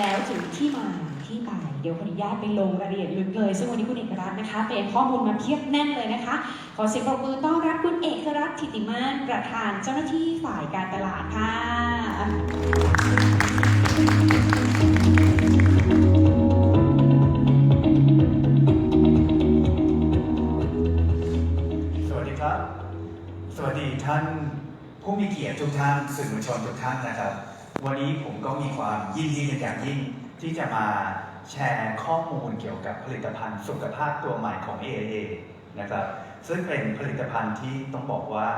แล้วถึงที่มาที่ไป เดี๋ยวขออนุญาตไปลงรายละเอียดลึกเลย ซึ่งวันนี้คุณเอกรัตน์นะคะเป็นข้อมูลมาเพียบแน่นเลยนะคะ ขอเสียงปรบมือต้อนรับคุณเอกรัตน์ธิติมานประธานเจ้าหน้าที่ฝ่ายการตลาดค่ะสวัสดีครับ สวัสดีท่านผู้มีเกียรติทุกท่านสื่อมวลชนทุกท่านนะครับ วันนี้ผมก็มีความยินดีเป็นอย่างยิ่งที่จะมาแชร์ข้อมูลเกี่ยวกับผลิตภัณฑ์สุขภาพตัวใหม่ของ AIA นะครับ ซึ่งเป็นผลิตภัณฑ์ที่ต้องบอกว่า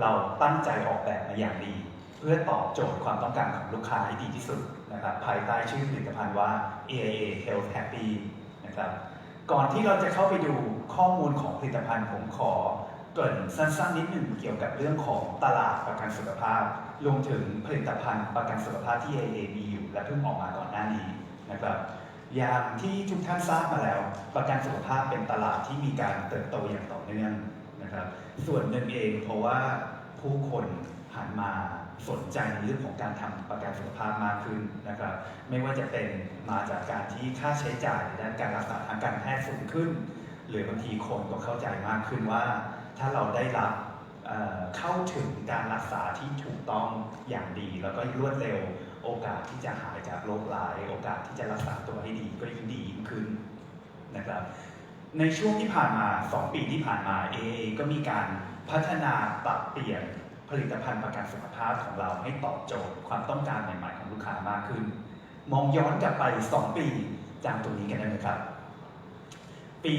เราตั้งใจออกแบบมาอย่างดี เพื่อตอบโจทย์ความต้องการของลูกค้าให้ดีที่สุดนะครับภายใต้ชื่อผลิตภัณฑ์ว่า AIA Health Happy นะครับ ก่อนที่เราจะเข้าไปดูข้อมูลของผลิตภัณฑ์ผมขอ เกริ่นสั้นๆนิดหนึ่งเกี่ยวกับเรื่องของตลาดประกันสุขภาพรวมถึงผลิตภัณฑ์ประกันสุขภาพที่ AA มีอยู่ และเพิ่งออกมาก่อนหน้านี้นะครับอย่างที่ทุกท่านทราบมาแล้ว ประกันสุขภาพเป็นตลาดที่มีการเติบโตอย่างต่อเนื่องนะครับ ส่วนหนึ่งเองเพราะว่าผู้คนหันมาสนใจในเรื่องของการทำประกันสุขภาพมากขึ้นนะครับ ไม่ว่าจะเป็นมาจากการที่ค่าใช้จ่ายด้านการรักษาทางการแพทย์สูงขึ้น หรือบางทีคนก็เข้าใจมากขึ้นว่า ถ้าเราได้รับเข้าถึงการรักษาที่ถูกต้องอย่างดีแล้วก็รวดเร็ว โอกาสที่จะหายจากโรคร้าย โอกาสที่จะรักษาตัวให้ดีก็ยิ่งดียิ่งขึ้นนะครับ ในช่วงที่ผ่านมา 2 ปีที่ผ่านมา AA ก็มีการพัฒนาปรับเปลี่ยนผลิตภัณฑ์ประกันสุขภาพของเราให้ตอบโจทย์ความต้องการใหม่ๆของลูกค้ามากขึ้น มองย้อนกลับไป 2 ปีจากตรงนี้กันได้ไหมครับ ปี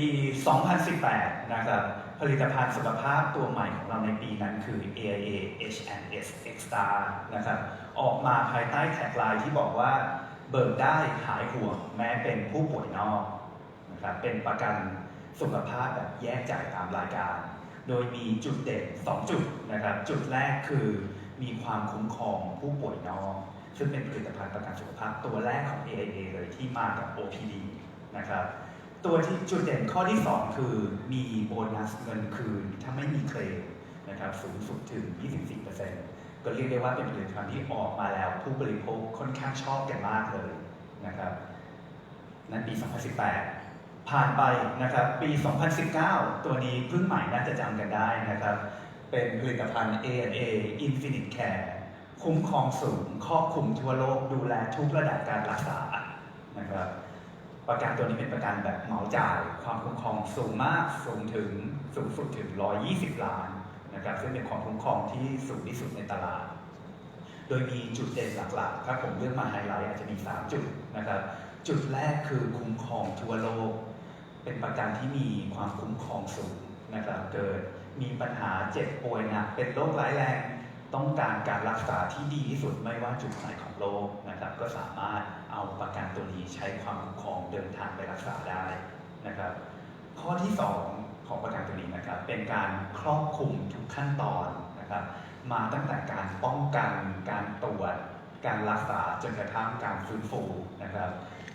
2018 นะครับ ผลิตภัณฑ์สุขภาพตัวใหม่ของเราในปีนั้นคือ AIA H&S Extra นะครับ ออกมาภายใต้แท็กไลน์ที่บอกว่าเบิกได้หายห่วงแม้เป็นผู้ป่วยนอกนะครับ เป็นประกันสุขภาพแบบแยกจ่ายตามรายการ โดยมีจุดเด่น 2 จุดนะครับ จุดแรกคือมีความคุ้มครองผู้ป่วยนอก ซึ่งเป็นผลิตภัณฑ์ประกันสุขภาพตัวแรกของ AIA เลยที่มากับ OPD นะครับ ตัวที่จุดเด่นข้อที่ 2 คือมีโบนัสเงินคืน ถ้าไม่มีเคลมนะครับสูงสุดถึง 24%ก็เรียกได้ว่าเป็นผลิตภัณฑ์ที่ออกมาแล้วผู้บริโภคค่อนข้างชอบกันมากเลยนะครับนั่นปี 2018 ผ่านไปนะครับปี 2019 ตัวนี้เพิ่งใหม่น่าจะจำกันได้นะครับ เป็นผลิตภัณฑ์ A&A Infinite Care คุ้มครองสูงครอบคลุมทั่วโลกดูแลทุกระดับการรักษานะครับ ประกันตัวนี้เป็นประกันแบบเหมาจ่าย ความคุ้มครองสูงมากสูงถึงสูงสุดถึง 120 ล้านนะครับซึ่งเป็นความคุ้มครองที่สูงที่สุดในตลาด โดยมีจุดเด่นหลักๆถ้าผมเลือกมาไฮไลท์อาจจะมี 3 จุดนะครับ จุดแรกคือคุ้มครองทั่วโลก เป็นประกันที่มีความคุ้มครองสูงนะครับเกิดมีปัญหาเจ็บป่วยหนักเป็นโรคร้ายแรง ต้องการการรักษาที่ดีที่สุดไม่ว่าจุดไหนของโลกนะครับก็สามารถ เอาประกันตัวนี้ใช้ความคุ้มครองเดินทางไปรักษาได้นะครับ ข้อที่ 2 ของประกันตัวนี้นะครับ เป็นการครอบคลุมทุกขั้นตอนนะครับ มาตั้งแต่การป้องกันการตรวจ การรักษาจนกระทั่งการฟื้นฟูนะครับ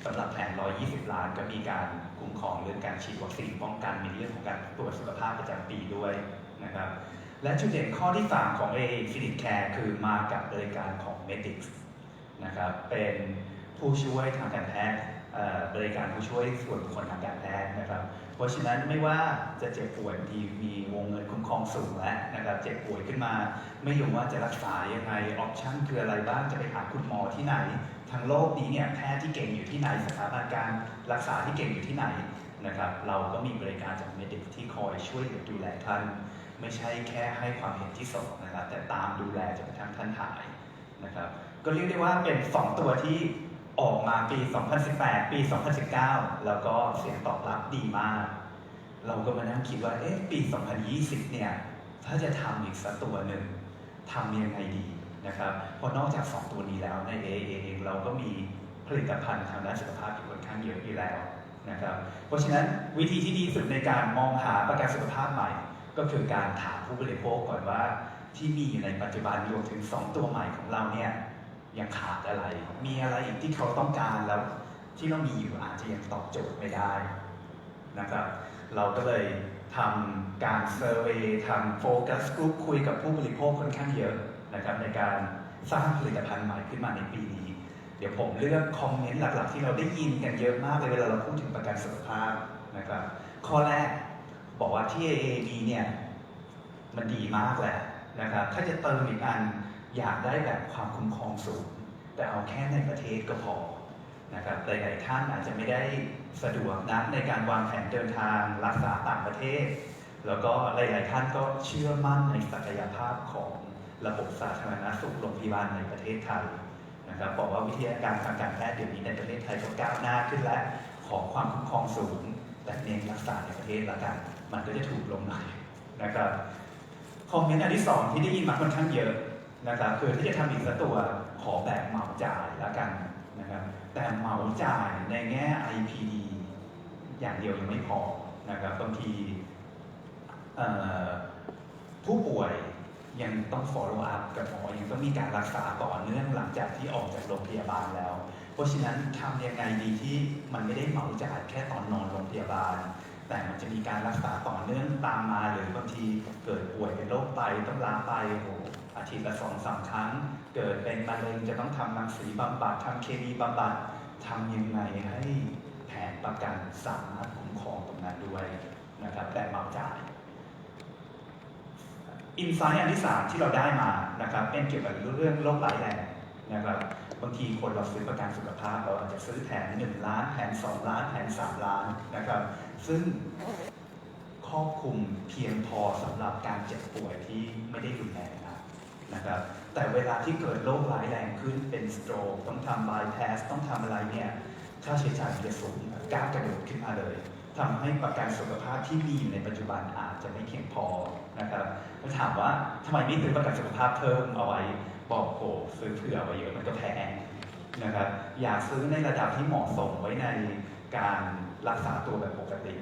สำหรับแผน 120 ล้านก็มีการคุ้มครองเรื่องการฉีดวัคซีนป้องกันมีเรื่องของการตรวจสุขภาพประจำปีด้วยนะครับ และจุดเด่นข้อที่ 3 ของ AA Infinite Care คือมากับบริการของ Medix นะครับ เป็น ผู้ช่วยทางการแพทย์บริการผู้ช่วยส่วนบุคคลทางการแพทย์นะครับ เพราะฉะนั้นไม่ว่าจะเจ็บป่วยบางทีมีวงเงินคุ้มครองสูงแล้วนะครับเจ็บป่วยขึ้นมา ไม่รู้ว่าจะรักษายังไงออปชั่นคืออะไรบ้างจะไปหาคุณหมอที่ไหน ทางโลกนี้เนี่ยแพทย์ที่เก่งอยู่ที่ไหนสถาบันการรักษาที่เก่งอยู่ที่ไหนนะครับ เราก็มีบริการจาก Medix ที่คอยช่วยดูแลท่าน ไม่ใช่แค่ให้ความเห็นที่สองนะครับแต่ตามดูแลจนกระทั่งท่านหายนะครับ ก็เรียกได้ว่าเป็น 2 ตัวที่ ออกมาปี 2018 ปี 2019 แล้วก็เสียงตอบรับดีมาก เราก็มานั่งคิดว่า เอ๊ะ ปี 2020 เนี่ย ถ้าจะทำอีกสักตัวหนึ่งทำยังไงดีนะครับ เพราะนอกจาก 2 ตัวนี้แล้วใน AA เองเราก็มีผลิตภัณฑ์ทางด้านสุขภาพอยู่ค่อนข้างเยอะอยู่แล้วนะครับ เพราะฉะนั้นวิธีที่ดีสุดในการมองหาประกันสุขภาพใหม่ ก็คือการถามผู้บริโภคก่อนว่าที่มีอยู่ในปัจจุบันรวมถึง 2 ตัวใหม่ของเราเนี่ย ยังขาดอะไร มีอะไรอีกที่เขาต้องการแล้วที่เรามีอยู่อาจจะยังตอบโจทย์ไม่ได้นะครับ เราก็เลยทำการเซอร์เวยทำโฟกัสกลุ่มคุยกับผู้บริโภคค่อนข้างเยอะนะครับในการสร้างผลิตภัณฑ์ใหม่ขึ้นมาในปีนี้ เดี๋ยวผมเลือกคอมเมนต์หลัก ๆ ที่เราได้ยินกันเยอะมากเลยเวลาเราพูดถึงประกันสุขภาพนะครับ ข้อแรกบอกว่าที่ AAD เนี่ยมันดีมากแหละนะครับ ถ้าจะเติมอีกอัน อยากได้แบบความคุ้มครองสูง แต่เอาแค่ในประเทศก็พอนะครับหลายๆท่านอาจจะไม่ได้สะดวกนะในการวางแผนเดินทางรักษาต่างประเทศ แล้วก็หลาย ๆ ท่านก็เชื่อมั่นในศักยภาพของระบบสาธารณสุขโรงพยาบาลในประเทศไทยนะครับบอกว่าวิทยาการทางการแพทย์เดี๋ยวนี้ในประเทศไทยก็ก้าวหน้าขึ้นแล้วขอความคุ้มครองสูง แต่เน้นรักษาในประเทศละกัน มันก็จะถูกลงหน่อยนะครับคอมเมนต์อันที่สองที่ได้ยินมาค่อนข้างเยอะ นะครับคือที่จะทำอีกสักตัวขอแบบเหมาจ่ายละกันนะครับแต่เหมาจ่ายในแง่ IPD อย่างเดียวยังไม่พอนะครับบางทีผู้ป่วยยังต้อง follow up กับหมอยังต้องมีการรักษาต่อเนื่องหลังจากที่ออกจากโรงพยาบาลแล้ว เพราะฉะนั้นทำยังไงดีที่มันไม่ได้เหมาจ่ายแค่ตอนนอนโรงพยาบาล แต่มันจะมีการรักษาต่อเนื่องตามมาหรือบางทีเกิดป่วยเป็นโรคไตต้องล้างไตโอ้โห อาทิตย์ละสองสามครั้ง เกิดเป็นมะเร็งจะต้องทำรังสีบำบัดทำเคมีบำบัดทำยังไงให้แผนประกันสามารถคุ้มครองตรงนั้นด้วยนะครับแต่เหมาจ่ายอินไซต์อันที่3ที่เราได้มานะครับเป็นเกี่ยวกับเรื่องโรคร้ายแรงนะครับบางทีคนเราซื้อประกันสุขภาพเราอาจจะซื้อแผน1ล้านแผน2ล้านแผน3ล้านนะครับ ซึ่งครอบคลุมเพียงพอสำหรับการเจ็บป่วยที่ไม่ได้รุนแรง นะครับแต่เวลาที่เกิดโรคร้ายแรงขึ้นเป็นสโตรกต้องทำบายพสต้องทำอะไรเนี่ยค่าใช้จ่ายจะสูงก้าวกระโดดขึ้นมาเลยทำให้ประกันสุขภาพที่มีอยู่ในปัจจุบันอาจจะไม่เพียงพอนะครับก็ถามว่าทำไมไม่ซื้อประกันสุขภาพเพิ่มเอาไว้บอกโอ้ซื้อเผื่อไว้เยอะมันก็แพงนะครับอยากซื้อในระดับที่เหมาะสมไว้ในการรักษาตัวแบบปกติ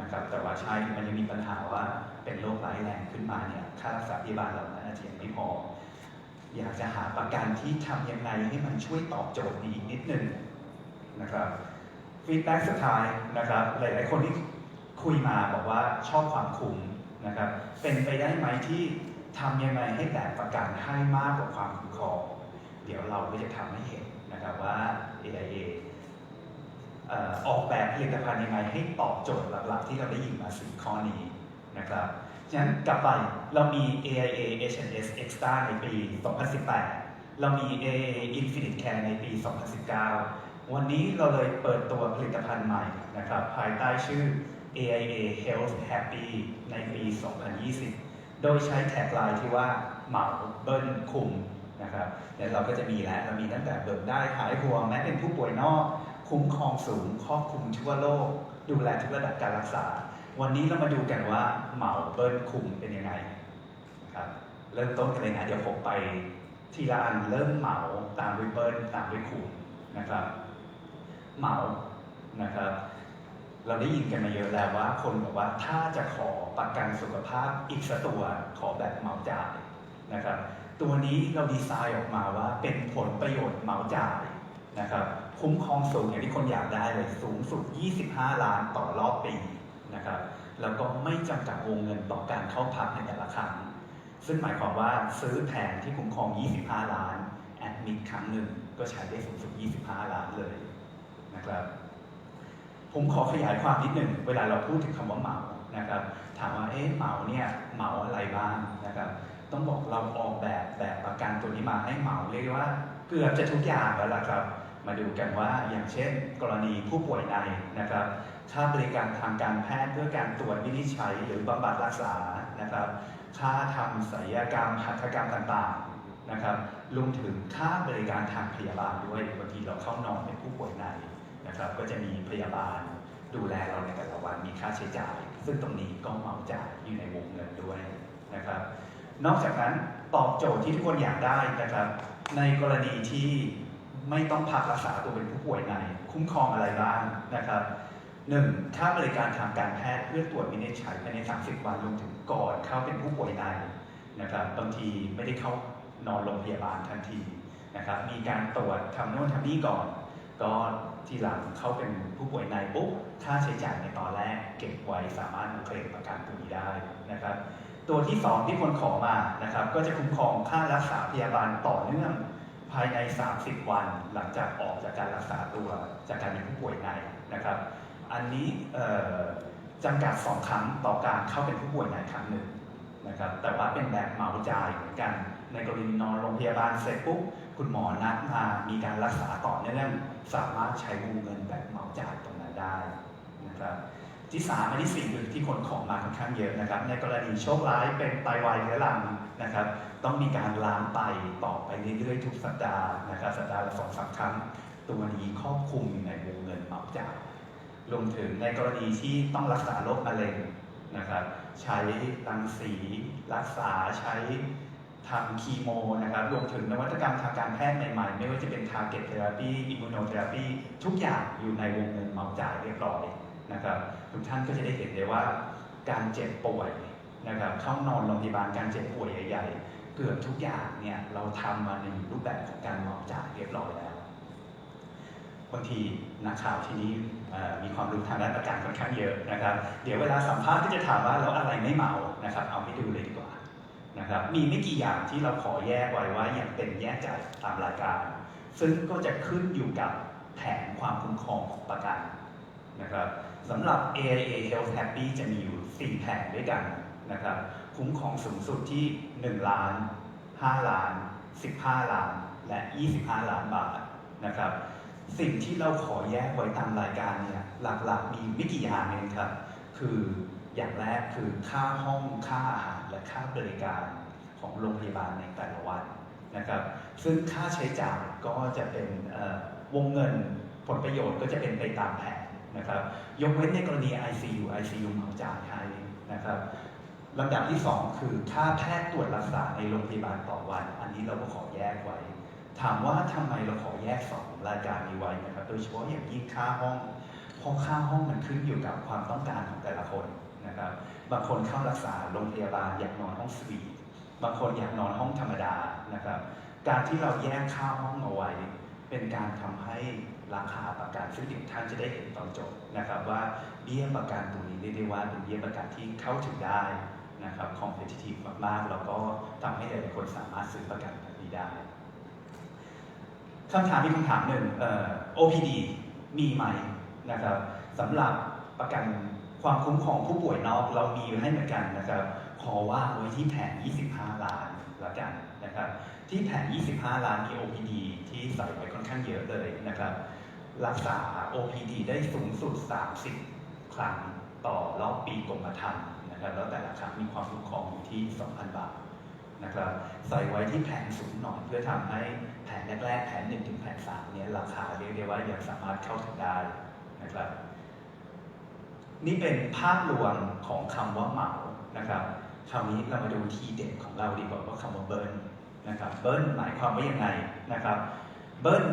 นะครับแต่ว่าใช่มันยังมีปัญหาว่าเป็นโรคร้ายแรงขึ้นมาเนี่ยค่ารักษาพยาบาลเรา นั้นอาจจะยังไม่พอ อยากจะหาประกันที่ทำยังไงให้มันช่วยตอบโจทย์นี้อีกนิดนึงนะครับฟีดแบ็กสุดท้ายนะครับ หลาย ๆ คนที่คุยมาบอกว่าชอบความคุ้มนะครับ เป็นไปได้ไหมที่ทำยังไงให้แบบประกันให้มากกว่าความคุ้มครองเดี๋ยวเราก็จะทำให้เห็นนะครับว่า AIA เอ่อออกแบบผลิตภัณฑ์ยังไงให้ตอบโจทย์หลัก ๆ ที่เราได้ยินมาสี่ข้อนี้นะครับ ฉะนั้นกลับไปเรามี AIA HNS Extra ในปี 2018 เรามี AIA Infinite Care ในปี 2019 วันนี้เราเลยเปิดตัวผลิตภัณฑ์ใหม่นะครับภายใต้ชื่อ AIA Health Happy ในปี 2020 โดยใช้แท็กไลน์ที่ว่าเหมาเบิ้ลคุมนะครับเดี๋ยวเราก็จะมีแล้วเรามีตั้งแต่เบิกได้หายห่วงแม้เป็นผู้ป่วยนอก คุ้มครองสูงครอบคลุมทั่วโลก ดูแลทุกระดับการรักษา วันนี้เรามาดูกันว่าเหมาเบิ้ลคุมเป็นยังไงครับเริ่มต้นกันเลยนะเดี๋ยวผมไปทีละอันเริ่มเหมาตามด้วยเบิ้ลตามด้วยคุมนะครับ เหมานะครับ เราได้ยินกันมาเยอะแล้วว่า คนบอกว่าถ้าจะขอประกันสุขภาพอีกสักตัวขอแบบเหมาจ่ายนะครับ ตัวนี้เราดีไซน์ออกมาว่าเป็นผลประโยชน์เหมาจ่ายนะครับคุ้มครองสูงอย่างที่คนอยากได้เลยสูงสุด 25 ล้านต่อรอบปี นะครับแล้วก็ไม่จำกัดวงเงินต่อการเข้าพักในแต่ละครั้ง ซึ่งหมายความว่าซื้อแผนที่คุ้มครอง 25 ล้านแอดมิดครั้งหนึ่งก็ใช้ได้สูงสุด 25 ล้านเลยนะครับ ผมขอขยายความนิดหนึ่งเวลาเราพูดถึงคำว่าเหมานะครับ ถามว่าเอ๊ะเหมาเนี่ยเหมาอะไรบ้างนะครับต้องบอกเราออกแบบแบบประกันตัวนี้มาให้เหมาเรียกว่าเกือบจะทุกอย่างแล้วล่ะครับ มาดูกันว่าอย่างเช่น กรณีผู้ป่วยในนะครับ ค่าบริการทางการแพทย์เพื่อการตรวจวินิจฉัยหรือบำบัดรักษานะครับ ค่าทำศัลยกรรมหัตถกรรมต่างๆนะครับรวมถึงค่าบริการทางพยาบาลด้วยบางทีเราเข้านอนเป็นผู้ป่วยในนะครับ ก็จะมีพยาบาลดูแลเราในแต่ละวันมีค่าใช้จ่าย ซึ่งตรงนี้ก็เหมาจ่ายอยู่ในวงเงินด้วยนะครับ นอกจากนั้นตอบโจทย์ที่ทุกคนอยากได้นะครับ ในกรณีที่ไม่ต้องพักรักษาตัวเป็นผู้ป่วยใน คุ้มครองอะไรบ้างนะครับ หนึ่งค่าบริการทางการแพทย์เพื่อตรวจวินิจฉัยภายใน 30 วันรวมถึงก่อนเข้าเป็นผู้ป่วยในนะครับบางทีไม่ได้เข้านอนโรงพยาบาลทันทีนะครับมีการตรวจทำโน่นทำนี่ก่อน ก็ทีหลังเข้าเป็นผู้ป่วยในปุ๊บค่าใช้จ่ายในตอนแรกเก็บไว้สามารถเคลมประกันตัวนี้ได้นะครับตัวที่ 2 ที่คนขอมานะครับก็จะคุ้มครองค่ารักษาพยาบาลต่อเนื่องภายใน 30 วัน หลังจากออกจากการรักษาตัวจากการเป็นผู้ป่วยในนะครับ อันนี้จำกัด2ครั้งต่อการเข้าเป็นผู้ป่วยในครั้งหนึ่งนะครับแต่ว่าเป็นแบบเหมาจ่ายเหมือนกัน ในกรณีนอนโรงพยาบาลเสร็จปุ๊บคุณหมอนัดมามีการรักษาต่อเนื่องสามารถใช้วงเงินแบบเหมาจ่ายตรงนั้นได้นะครับที่สามอันที่สี่คือที่คนของมาค่อนข้างเยอะนะครับ ในกรณีโชคร้ายเป็นไตวายเรื้อรังนะครับ ต้องมีการล้างไตต่อไปเรื่อยๆทุกสัปดาห์นะครับสัปดาห์ละสองสามครั้ง ตัวนี้ครอบคลุมในวงเงินเหมาจ่าย รวมถึงในกรณีที่ต้องรักษาโรคมะเร็งนะครับ ใช้รังสี รักษาใช้ทำคีโมนะครับ รวมถึงนวัตกรรมทางการแพทย์ใหม่ๆ ไม่ว่าจะเป็น target therapy immunotherapy ทุกอย่างอยู่ในวงเงินเหมาจ่ายเรียบร้อยนะครับ ทุกท่านก็จะได้เห็นได้ว่าการเจ็บป่วยนะครับเข้านอนโรงพยาบาลการเจ็บป่วยใหญ่ๆ เกือบทุกอย่างเนี่ยเราทำมาในรูปแบบของการเหมาจ่ายเรียบร้อยแล้ว บางทีนักข่าวที่นี่มีความรู้ทางด้านประกันค่อนข้างเยอะนะครับ เดี๋ยวเวลาสัมภาษณ์ก็จะถามว่าแล้วอะไรไม่เมานะครับ เอาให้ดูเลยดีกว่านะครับ มีไม่กี่อย่างที่เราขอแยกไว้ว่าอย่างเป็นแยกจ่ายตามรายการ ซึ่งก็จะขึ้นอยู่กับแผนความคุ้มครองของประกันนะครับสำหรับ AIA Health Happy จะมีอยู่ 4 แผนด้วยกันนะครับ คุ้มครองสูงสุดที่ 1 ล้าน 5 ล้าน 15 ล้าน และ 25 ล้านบาทนะครับ สิ่งที่เราขอแยกไว้ตามรายการเนี่ยหลักๆ มีไม่กี่อย่างเองครับ คืออย่างแรกคือค่าห้องค่าอาหารและค่าบริการของโรงพยาบาลในแต่ละวันนะครับ ซึ่งค่าใช้จ่ายก็จะเป็นวงเงินผลประโยชน์ก็จะเป็นไปตามแผนนะครับ ยกเว้นในกรณี ICU ICU เหมาจ่ายให้นะครับลำดับที่ 2 คือค่าแพทย์ตรวจรักษาในโรงพยาบาลต่อวัน อันนี้เราก็ขอแยกไว้ ถามว่าทำไมเราขอแยกสองรายการนี้ไว้นะครับ โดยเฉพาะอย่างยิ่งค่าห้องเพราะค่าห้องมันขึ้นอยู่กับความต้องการของแต่ละคนนะครับ บางคนเข้ารักษาโรงพยาบาลอยากนอนห้องสวีทบางคนอยากนอนห้องธรรมดานะครับ การที่เราแยกค่าห้องเอาไว้ เป็นการทำให้ราคาประกันซึ่งเดี๋ยวท่านจะได้เห็นตอนจบนะครับว่าเบี้ยประกันตรงนี้เรียกได้ว่าเป็นเบี้ยประกันที่เข้าถึงได้นะครับ competitive มากๆแล้วก็ทำให้หลายๆคนสามารถซื้อประกันแบบนี้ได้ คำถามมีคำถามหนึ่งเอ่อ OPD มีไหมนะครับสำหรับประกันความคุ้มครองผู้ป่วยนอกเรามีให้เหมือนกันนะครับ ขอว่าไว้ที่แผน 25 ล้านละกันนะครับ ที่แผน 25 ล้านมี OPD ที่ใส่ไว้ค่อนข้างเยอะเลยนะครับ รักษา OPD ได้สูงสุด 30 ครั้งต่อรอบปีกรมธรรม์นะครับ แล้วแต่ละครั้งมีความคุ้มครองอยู่ที่ 2,000 บาท นะครับใส่ไว้ที่แผนสูงหน่อยเพื่อทำให้แผนแรกๆแผน1ถึงแผน3เนี่ยราคาเรียกได้ว่ายังสามารถเข้าถึงได้นะครับ นี่เป็นภาพรวมของคำว่าเหมานะครับคราวนี้เรามาดูทีเด็ดของเราดีกว่าว่าคำว่าเบิร์นนะครับเบิร์นหมายความว่ายังไงนะครับเบิร์น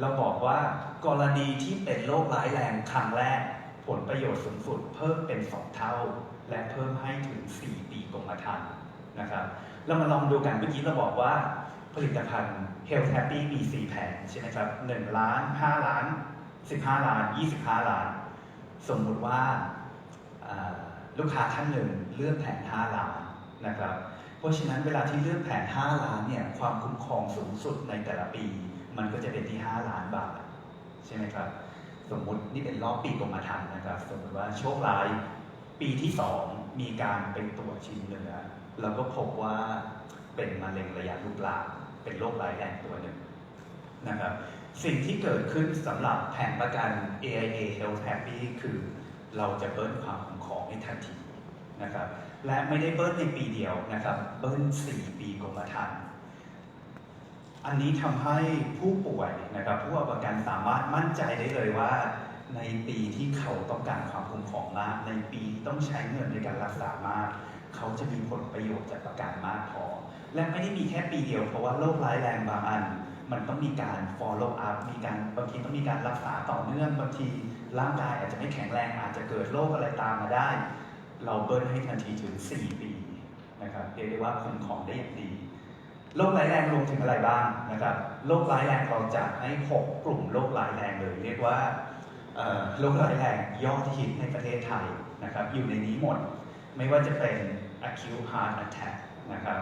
เราบอกว่ากรณีที่เป็นโรคร้ายแรงครั้งแรก ผลประโยชน์สูงสุดเพิ่มเป็น 2 เท่า และเพิ่มให้ถึง 4 ปีกรมธรรม์ นะครับเรามาลองดูกันเมื่อกี้เราบอกว่าผลิตภัณฑ์ Health Happy มี 4 แผนใช่ไหมครับ1ล้าน 5 ล้าน 15 ล้าน 25 ล้าน สมมุติว่าลูกค้าท่านหนึ่งเลือกแผน 5 ล้านนะครับ เพราะฉะนั้นเวลาที่เลือกแผน 5 ล้านเนี่ยความคุ้มครองสูงสุดในแต่ละปี มันก็จะเป็นที่ 5 ล้านบาทใช่ไหมครับ สมมุตินี่เป็นรอบปีกรมธรรม์นะครับ สมมติว่าโชคร้ายปีที่ 2 มีการไปตรวชิ้นเนื้อ แล้วก็พบว่าเป็นมะเร็งระยะลุกลามเป็นโรคร้ายแรงตัวหนึ่งนะครับ สิ่งที่เกิดขึ้นสำหรับแผนประกัน AIA Health Happy คือเราจะเบิ้ลความคุ้มครองให้ทันทีนะครับ และไม่ได้เบิ้ลในปีเดียวนะครับ เบิ้ล4 ปีกรมธรรม์อันนี้ทำให้ผู้ป่วยนะครับผู้เอาประกันสามารถมั่นใจได้เลยว่า ในปีที่เขาต้องการความคุ้มครองมาก ในปีต้องใช้เงินในการรักษามาก เขาจะมีผลประโยชน์จากประกันมากพอ และไม่ได้มีแค่ปีเดียว เพราะว่าโรคร้ายแรงบางอัน มันต้องมีการ follow up มีการบางทีต้องมีการรักษาต่อเนื่องบางทีร่างกายอาจจะไม่แข็งแรงอาจจะเกิดโรคอะไรตามมาได้ เราเบิ้ลให้ทันทีถึง 4 ปีนะครับเรียกได้ว่าคุ้มครองได้อย่างดีโรคร้ายแรงรวมถึงอะไรบ้างนะครับโรคร้ายแรงเราจัดให้ 6 กลุ่มโรคร้ายแรงเลย เรียกว่าโรคร้ายแรงยอดฮิตในประเทศไทยนะครับอยู่ในนี้หมด ไม่ว่าจะเป็น acute heart attack นะครับ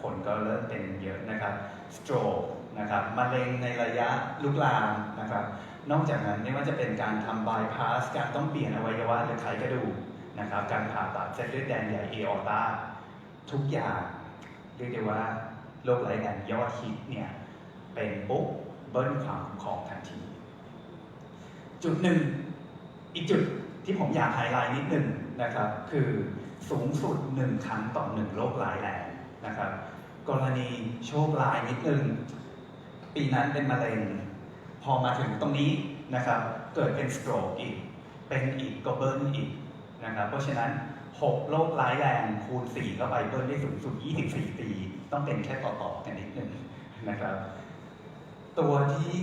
คนก็เริ่มเป็นเยอะนะครับ stroke นะครับมะเร็งในระยะลุกลามนะครับ นอกจากนั้นไม่ว่าจะเป็นการทำบายพาสการต้องเปลี่ยนอวัยวะหรือไขกระดูกนะครับ การผ่าตัดเส้นเลือดแดงใหญ่เอออตาทุกอย่างเรียกได้ว่าโรคร้ายแรงยอดฮิตเนี่ย เป็นปุ๊บเบิ้ลความคุ้มครองทันที จุดหนึ่ง อีกจุดที่ผมอยากไฮไลท์นิดหนึ่งนะครับ คือ สูงสุดหนึ่งครั้งต่อหนึ่งโรคร้ายแรงนะครับ กรณีโชคร้ายนิดนึงปีนั้นเป็นมะเร็ง พอมาถึงตรงนี้นะครับ เกิดเป็นสโตรกอีก เป็นอีกก็เบิ้ลอีกนะครับเพราะฉะนั้น 6 โรคร้ายแรงคูณ 4 เข้าไปเบิ้ลได้สูงสุด 24 ปี ต้องเป็นแค่ต่อๆกันนิดนึงนะครับ ตัวที่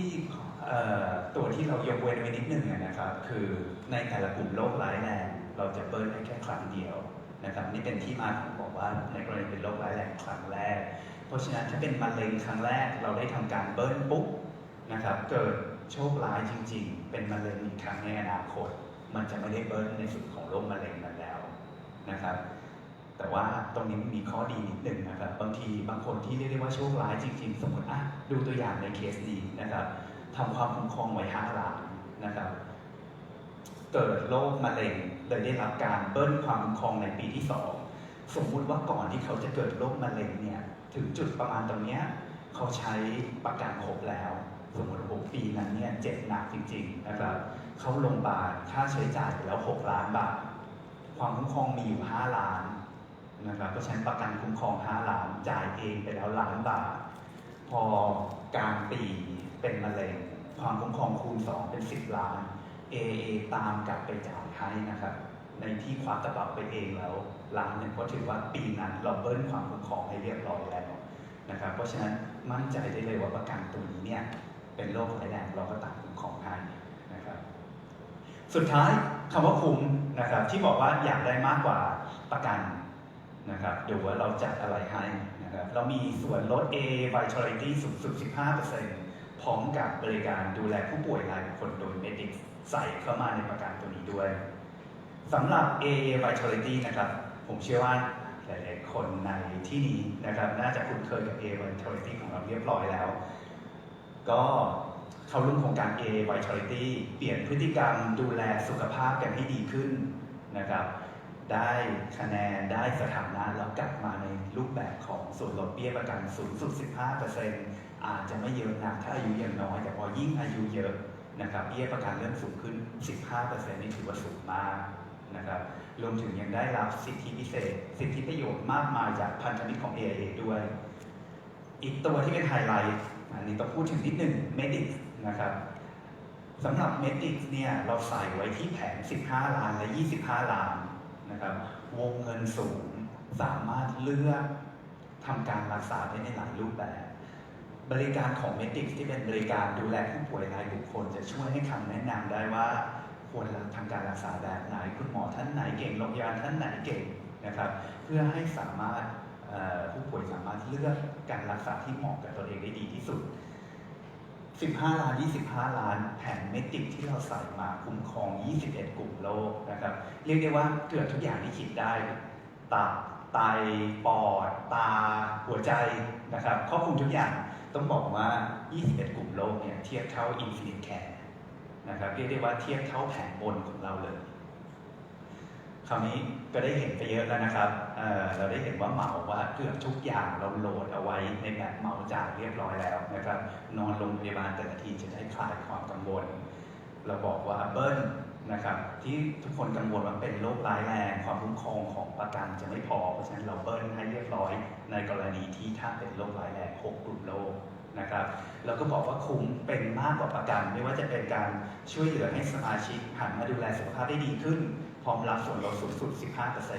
ตัวที่เรายกเว้นไว้นิดนึงนะครับ คือในแต่ละกลุ่มโรคร้ายแรงเราจะเบิ้ลได้แค่ครั้งเดียว นะครับนี่เป็นที่มาของบอกว่าในกรณีเป็นโรคร้ายแรงครั้งแรก เพราะฉะนั้นถ้าเป็นมะเร็งครั้งแรกเราได้ทำการเบิ้ลปุ๊บนะครับเกิดโชคร้ายจริง ๆ เป็นมะเร็งอีกครั้งในอนาคต มันจะไม่ได้เบิ้ลในส่วนของโรคมะเร็งนั้นแล้วนะครับ แต่ว่าตรงนี้มีข้อดีนิดหนึ่งนะครับ บางทีบางคนที่เรียกได้ว่าโชคร้ายจริง ๆ สมมติอะดูตัวอย่างในเคสดีนะครับทำความคุ้มครองไว้5ล้านนะครับ เกิดโรคมะเร็งเลยได้รับการเบิ้ลความคุ้มครองในปีที่2สมมุติว่าก่อนที่เขาจะเกิดโรคมะเร็งเนี่ยถึงจุดประมาณตรงเนี้ยเขาใช้ประกันครบแล้ว สมมติว่าปีนั้นเนี่ยเจ็บหนักจริงๆนะครับเข้าโรงพยาบาลค่าใช้จ่ายไปแล้ว 6 ล้านบาทความคุ้มครองมีอยู่ 5 ล้านนะครับเพราะฉะนั้นประกันคุ้มครอง 5 ล้านจ่ายเองไปแล้วล้านบาท พอกลางปีเป็นมะเร็งความคุ้มครองคูณ 2 เป็น 10 ล้าน AA ตามกลับไปจ่ายให้นะครับ ในที่ควักกระเป๋าไปเองแล้วล้านหนึ่งเพราะถือว่าปีนั้นเราเบิ้ลความคุ้มครองให้เรียบร้อยแล้วนะครับ เพราะฉะนั้นมั่นใจได้เลยว่าประกันตัวนี้เนี่ยเป็นโรคร้ายแรงเราก็ตัดคุ้มครองให้นะครับ สุดท้ายคำว่าคุ้มนะครับที่บอกว่าอยากได้มากกว่าประกันนะครับเดูว่าเราจัดอะไรให้นะครับเรามีส่วนลด A Vitality สูงสุด 15%พร้อมกับบริการดูแลผู้ป่วยรายบุคคลโดย Medic ใส่เข้ามาในประกันตัวนี้ด้วยสำหรับ AA Vitality นะครับ ผมเชื่อว่าหลายๆคนในที่นี้นะครับ น่าจะคุ้นเคยกับ AA Vitality ของเราเรียบร้อยแล้ว ก็เข้าร่วมโครงการ A Vitality เปลี่ยนพฤติกรรมดูแลสุขภาพกันให้ดีขึ้นนะครับได้คะแนนได้สถานะแล้วกลับมาในรูปแบบของส่วนลดเบี้ยประกันสูงสุด 15%อาจจะไม่เยอะนักถ้าอายุยังน้อย แต่พอยิ่งอายุเยอะ นะครับเบี้ยประกันเริ่มสูงขึ้น 15%นี่ถือว่าสูงมากนะครับรวมถึงยังได้รับสิทธิพิเศษ สิทธิประโยชน์มากมายจากพันธมิตรของ AIA ด้วย อีกตัวที่เป็นไฮไลท์อันนี้ต้องพูดถึงนิดหนึ่ง Medix นะครับสำหรับ Medix เนี่ยเราใส่ไว้ที่แผง15 ล้านและ 25 ล้านนะครับวงเงินสูงสามารถเลือกทำการรักษาได้ในหลายรูปแบบ บริการของ Medix ที่เป็นบริการดูแลผู้ป่วยรายบุคคล จะช่วยให้คำแนะนำได้ว่าควรทำการรักษาแบบไหนคุณหมอท่านไหนเก่งโรงพยาบาลท่านไหนเก่งนะครับ เพื่อให้สามารถผู้ป่วยสามารถเลือกการรักษาที่เหมาะกับตัวเองได้ดีที่สุด 15 ล้าน 25 ล้านแผ่นเมติกที่เราใส่มาคุ้มครอง 21 กลุ่มโรคนะครับ เรียกได้ว่าเกือบทุกอย่างที่คิดได้ตับไตปอด ตาหัวใจนะครับครอบคลุมทุกอย่าง ต้องบอกว่า 21 กลุ่มโรคเนี่ยเทียบเท่า Infinite Care นะครับเรียกได้ว่าเทียบเท่าแผงบนของเราเลย คราวนี้ก็ได้เห็นไปเยอะแล้วนะครับเเราได้เห็นว่าเหมาว่าเกือบทุกอย่างเราโหลดเอาไว้ในแบบเหมาจ่ายเรียบร้อยแล้วนะครับ นอนโรงพยาบาลแต่ละทีจะได้คลายความกังวล เราบอกว่าเบิ้ล นะครับที่ทุกคนกังวลว่าเป็นโรคร้ายแรงความคุ้มครองของประกันจะไม่พอ เพราะฉะนั้นเราเบิ้ลให้เรียบร้อยในกรณีที่ถ้าเป็นโรคร้ายแรง6กลุ่มโรคนะครับเราก็บอกว่าคุ้มเป็นมากกว่าประกัน ไม่ว่าจะเป็นการช่วยเหลือให้สมาชิกหันมาดูแลสุขภาพได้ดีขึ้น พร้อมรับส่วนลดสูงสุด 15%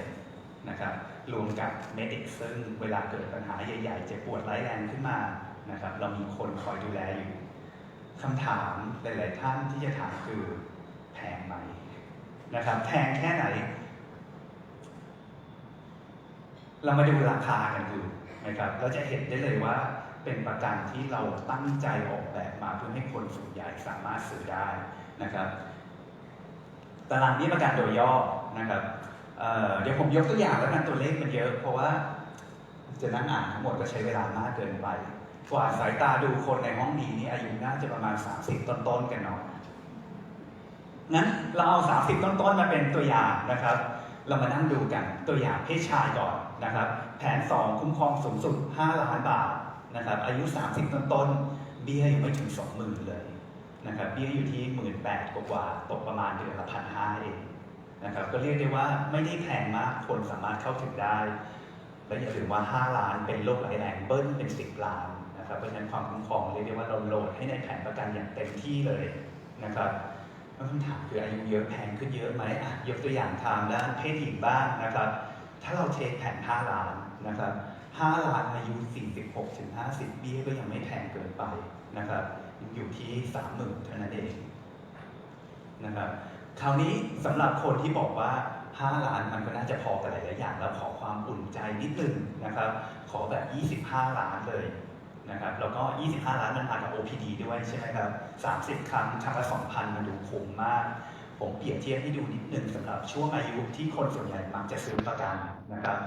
นะครับรวมกับ Medic ซึ่งเวลาเกิดปัญหาใหญ่ๆเจ็บปวดร้ายแรงขึ้นมานะครับเรามีคนคอยดูแลอยู่คำถามหลาย ๆ ท่านที่จะถามคือ งไหมนะครับ แพงแค่ไหน เรามาดูราคากันดูนะครับเราจะเห็นได้เลยว่าเป็นประกันที่เราตั้งใจออกแบบมาเพื่อให้คนส่วนใหญ่สามารถซื้อได้นะครับ ตารางนี้ประกันโดยย่อนะครับเเดี๋ยวผมยกตัวอย่างแล้วกันตัวเลขมันเยอะ เพราะว่าจะนั่งอ่านทั้งหมดก็ใช้เวลามากเกินไป กว่าสายตาดูคนในห้องนี้นี่อายุน่าจะประมาณ 30 ต้นๆกันเนาะ งั้นเราเอา 30 ต้นๆมาเป็นตัวอย่างนะครับ เรามานั่งดูกันตัวอย่างเพศชายก่อนนะครับ แผน 2 คุ้มครองสูงสุด 5 ล้านบาทนะครับ อายุ 30 ต้นๆเบี้ยยังไม่ถึง 20,000 เลยนะครับเบี้ยอยู่ที่ 18,000กว่าตกประมาณเดือนละพันห้าเองนะครับก็เรียกได้ว่าไม่ได้แพงมากคนสามารถเข้าถึงได้ และอย่าลืมว่า 5 ล้านเป็นโรคไหลายแรงเบิ้ลเป็น 10 ล้านนะครับเพราะฉะนั้นความคุ้มครองเรียกได้ว่าเราโหลดให้ในแผนประกันอย่างเต็มที่เลยนะครับ คำถามคืออายุเยอะแพงขึ้นเยอะไหมอะยกตัวอย่างทางด้านเพศหญิงบ้างนะครับ ถ้าเราเทคแผน5ล้านนะครับ5ล้านอายุ 46ถึง50เบี้ยก็ยังไม่แพงเกินไปนะครับอยู่ที่ 30,000เท่านั้นเองนะครับคราวนี้สำหรับคนที่บอกว่า 5 ล้านมันก็น่าจะพอกับหลายๆอย่าง แล้วขอความอุ่นใจนิดนึงนะครับ ขอแบบ 25 ล้านเลย นะครับแล้วก็ 25 ล้านมันมากับ OPD ด้วยใช่ไหมครับ 30 ครั้งครั้งละ 2,000 มันดูคุ้มมาก ผมเปรียบเทียบให้ดูนิดนึงสำหรับช่วงอายุที่คนส่วนใหญ่มักจะซื้อประกันนะครับ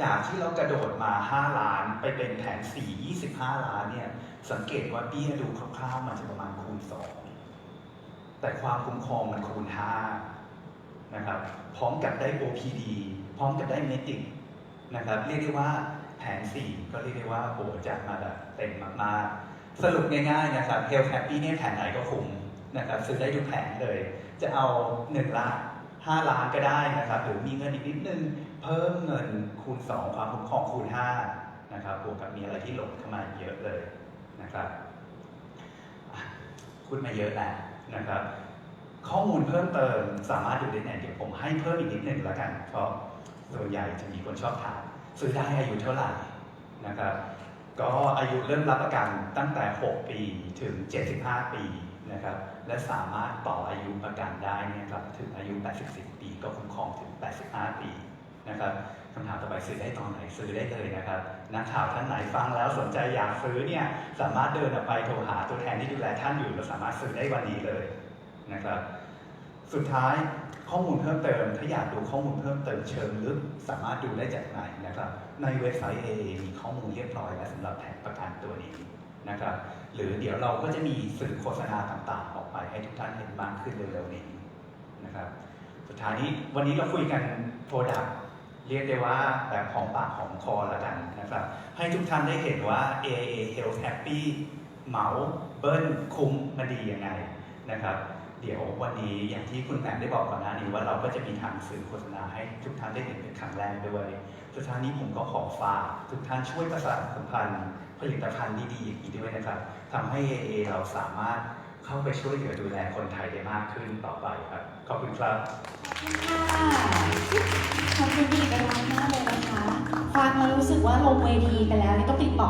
จากที่เรากระโดดมา 5 ล้านไปเป็นแผน 4 25 ล้านเนี่ยสังเกตว่าเบี้ยดูคร่าวๆมันจะประมาณคูณ 2 แต่ความคุ้มครองมันคูณ 5 นะครับ พร้อมกับได้ OPD พร้อมกับได้เมติกนะครับ เรียกได้ว่า แผน 4 ก็เรียกได้ว่าโอ้จัดมาแบบเต็มมากๆ สรุปง่ายๆนะครับ Health Happy เนี่ยแผนไหนก็คุ้มนะครับซื้อได้ทุกแผนเลย จะเอา 1 ล้าน 5 ล้านก็ได้นะครับ หรือมีเงินอีกนิดนึง เพิ่มเงินคูณ 2 ความคุ้มครองคูณ 5 นะครับบวกกับมีอะไรที่หล่นเข้ามาเยอะเลยนะครับอะพูดมาเยอะแล้วนะครับ ข้อมูลเพิ่มเติมสามารถดูได้ไหนเดี๋ยวผมให้เพิ่มอีกนิดหนึ่งแล้วกัน เพราะส่วนใหญ่จะมีคนชอบถาม ซื้อได้อายุเท่าไหร่นะครับก็อายุเริ่มรับประกันตั้งแต่ 6 ปีถึง 75 ปีนะครับและสามารถต่ออายุประกันได้เนี่ยครับถึงอายุ 84 ปีก็คุ้มครองถึง 85 ปีนะครับคำถามต่อไปซื้อได้ตอนไหนซื้อได้เลยนะครับ นักข่าวท่านไหนฟังแล้วสนใจอยากซื้อเนี่ยสามารถเดินออกไปโทรหาตัวแทนที่ดูแลท่านอยู่เราสามารถซื้อได้วันนี้เลยนะครับ สุดท้ายข้อมูลเพิ่มเติม ถ้าอยากดูข้อมูลเพิ่มเติมเชิงลึกสามารถดูได้จากไหนนะครับ ในเว็บไซต์ AA มีข้อมูลเรียบร้อยแล้วสำหรับแผนประกันตัวนี้นะครับหรือเดี๋ยวเราก็จะมีสื่อโฆษณาต่างๆ ออกไปให้ทุกท่านเห็นมากขึ้นเร็วๆนี้นะครับสุดท้ายนี้วันนี้เราคุยกันโปรดักเรียกได้ว่าแบบของปากของคอล้วกันนะครับ ให้ทุกท่านได้เห็นว่า AA Health Happy เหมาเบิ้ลคุ้มมันดียังไงนะครับ เดี๋ยววันนี้อย่างที่คุณแหม่มได้บอกก่อนหน้านี้ว่าเราก็จะมีทางสื่อโฆษณาให้ทุกท่านได้เห็นเป็นครั้งแรกด้วย สุดท้ายนี้ผมก็ขอฝากทุกท่านช่วยประชาสัมพันธ์ผลิตภัณฑ์ดีๆอย่างนี้ด้วยนะครับทำให้ AA เราสามารถเข้าไปช่วยเหลือดูแลคนไทยได้มากขึ้นต่อไปครับ ขอบคุณครับ ขอบคุณค่ะขอบคุณพี่กันมากๆเลยนะคะ ฟังแล้วรู้สึกว่าลงเวทีไปแล้วนี่ต้องติดต่อ